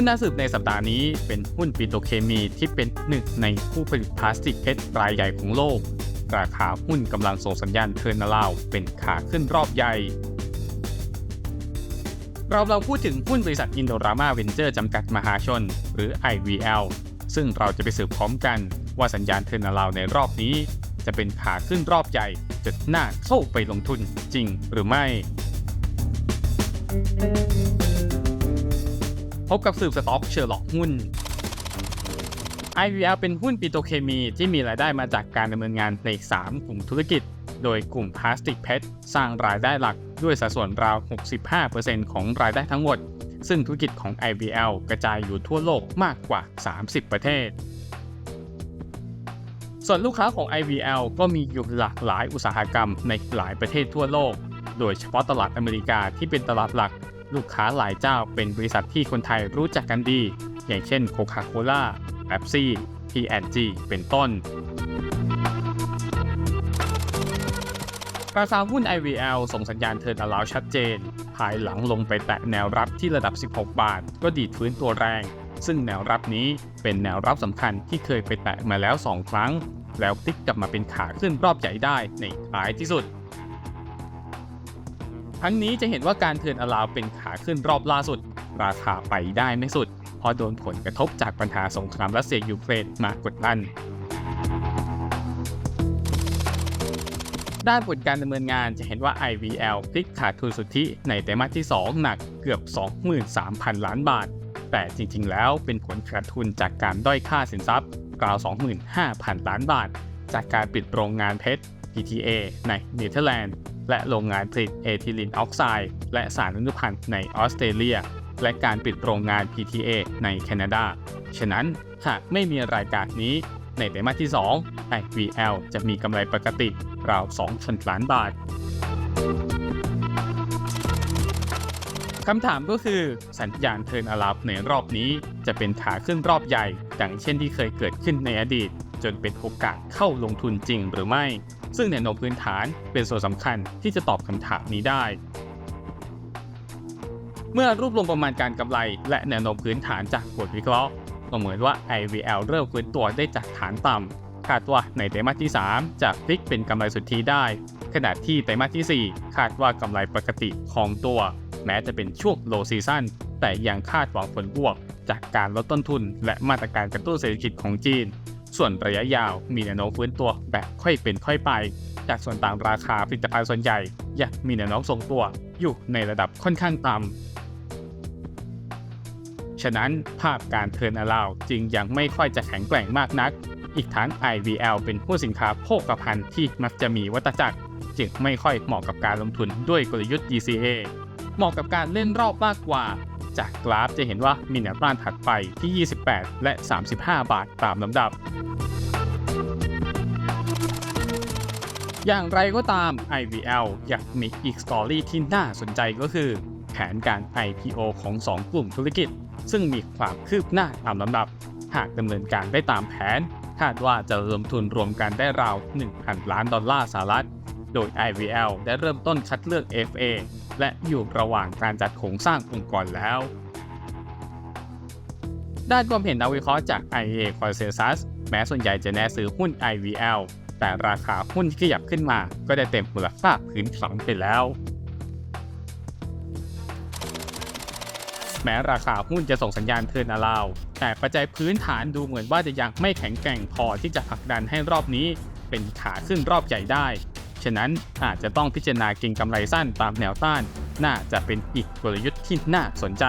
หุ้นน่าสืบในสัปดาห์นี้เป็นหุ้นปิโตรเคมีที่เป็นหนึ่งในผู้ผลิตพลาสติกเพชรรายใหญ่ของโลก ราคาหุ้นกำลังส่งสัญญาณเทิร์นาราวเป็นขาขึ้นรอบใหญ่ เราเราพูดถึงหุ้นบริษัทอินโดรามาเวนเจอร์จำกัดมหาชน หรือ IVL ซึ่งเราจะไปสืบพร้อมกันว่าสัญญาณเทิร์นาราวในรอบนี้ จะเป็นขาขึ้นรอบใหญ่จะน่าเข้าไปลงทุนจริงหรือไม่ พบกับสืบสต็อกเชอร์ล็อกหุ้น IVL เป็นหุ้นปิโตเคมีที่มีรายได้มาจากการดำเนินงานใน3กลุ่มธุรกิจ โดยกลุ่มพลาสติกเพชรสร้างรายได้หลักด้วยสัดส่วนราว 65%ของรายได้ทั้งหมด ซึ่งธุรกิจของ IVL กระจายอยู่ทั่วโลกมากกว่า 30 ประเทศ ส่วนลูกค้าของ IVL ก็มีอยู่หลากหลายอุตสาหกรรมในหลายประเทศทั่วโลก โดยเฉพาะตลาดอเมริกาที่เป็นตลาดหลัก ลูกค้าหลายเจ้าเป็นบริษัทที่คนไทยรู้จักกันดี อย่างเช่นโคคาโคล่าเ e ปซี่ P&G เป็นต้น ราคาหุ้น IVL ส่งสัญญาณเทิร์นอลาวชัดเจน ภายหลังลงไปแตะแนวรับที่ระดับ 16 บาท ก็ดีดฟื้นตัวแรง ซึ่งแนวรับนี้เป็นแนวรับสำคัญที่เคยไปแตะมาแล้ว 2 ครั้ง แล้วพลิกกลับมาเป็นขาขึ้นรอบใหญ่ได้ในท้ายที่สุด ทั้งนี้จะเห็นว่าการเทินอลาวเป็นขาขึ้นรอบล่าสุด ราคาไปได้ไม่สุดเพราะโดนผลกระทบจากปัญหาสงครามรัสเซียยูเครนมากดดันด้านผลการดำเนินงานจะเห็นว่า IVL พลิกขาดทุนสุทธิในไตรมาสที่ 2 หนักเกือบ 23,000 ล้านบาท แต่จริงๆ แล้วเป็นผลขาดทุนจากการด้อยค่าสินทรัพย์ราว 25,000 ล้านบาท จากการปิดโรงงานเพชร PTA ในเนเธอร์แลนด์ และโรงงานผลิตเอทิลินออกไซด์และสารอนุพันธ์ในออสเตรเลีย และการปิดโรงงาน PTA ในแคนาดา ฉะนั้นหากไม่มีรายการนี้ในไตรมาสที่ 2 IVL จะมีกำไรปกติราว2,000ล้านบาทคำถามก็คือสัญญาณเทิร์นอลับในรอบนี้จะเป็นขาขึ้นรอบใหญ่ดังเช่นที่เคยเกิดขึ้นในอดีต จนเป็นโอกาสเข้าลงทุนจริงหรือไม่ ซึ่งแนวโน้มพื้นฐานเป็นส่วนสำคัญที่จะตอบคำถามนี้ได้ เมื่อรวบรวมประมาณการกำไรและแนวโน้มพื้นฐานจากบทวิเคราะห์ก็เหมือนว่า IVL เริ่มฟื้นตัวได้จากฐานต่ำคาดว่าในไตรมาสที่ 3 จะพลิกเป็นกำไรสุทธิได้ ขณะที่ไตรมาสที่ 4 คาดว่ากำไรปกติของตัว แม้จะเป็นช่วงโลซีซั่นแต่ยังคาดหวังผลบวก จากการลดต้นทุนและมาตรการกระตุ้นเศรษฐกิจของจีน ส่วนระยะยาวมีแนวโน้มฟื้นตัวแบบค่อยเป็นค่อยไป จากส่วนต่างราคาผลิตภัณฑ์ส่วนใหญ่ยังมีแนวโน้มทรงตัวอยู่ในระดับค่อนข้างต่ำฉะนั้นภาพการเทิร์นอลาวจึงยังไม่ค่อยจะแข็งแกร่งมากนัก อีกทั้ง IVL เป็นผู้สินค้าโภคภัณฑ์ที่มักจะมีวัตจักรจึงไม่ค่อยเหมาะกับการลงทุนด้วยกลยุทธ์ DCA เหมาะกับการเล่นรอบมากกว่า จากกราฟจะเห็นว่ามีแนวต้านถัดไปที่ 28 และ 35 บาทตามลำดับอย่างไรก็ตาม IVL อยากมีอีกสตอรี่ที่น่าสนใจก็คือ แผนการ IPO ของ 2 กลุ่มธุรกิจ ซึ่งมีความคืบหน้าตามลำดับ หากดำเนินการได้ตามแผน คาดว่าจะรวมทุนรวมกันได้ราว 1,000 ล้านดอลลาร์สหรัฐ โดย IVL ได้เริ่มต้นคัดเลือก FA และอยู่ระหว่างการจัดโครงสร้างองค์กรแล้ว ด้านความเห็นนักวิเคราะห์จาก IA Consensus แม้ส่วนใหญ่จะแนะซื้อหุ้น IVL แต่ราคาหุ้นที่ขยับขึ้นมา ก็ได้เต็มมูลค่าพื้นฐานไปแล้ว แม้ราคาหุ้นจะส่งสัญญาณเทินอลาว แต่ปัจจัยพื้นฐานดูเหมือนว่าจะยังไม่แข็งแกร่งพอที่จะผลักดันให้รอบนี้เป็นขาขึ้นรอบใหญ่ได้ ฉะนั้นอาจจะต้องพิจารณาเก็งกำไรสั้นตามแนวต้าน น่าจะเป็นอีกกลยุทธ์ที่น่าสนใจ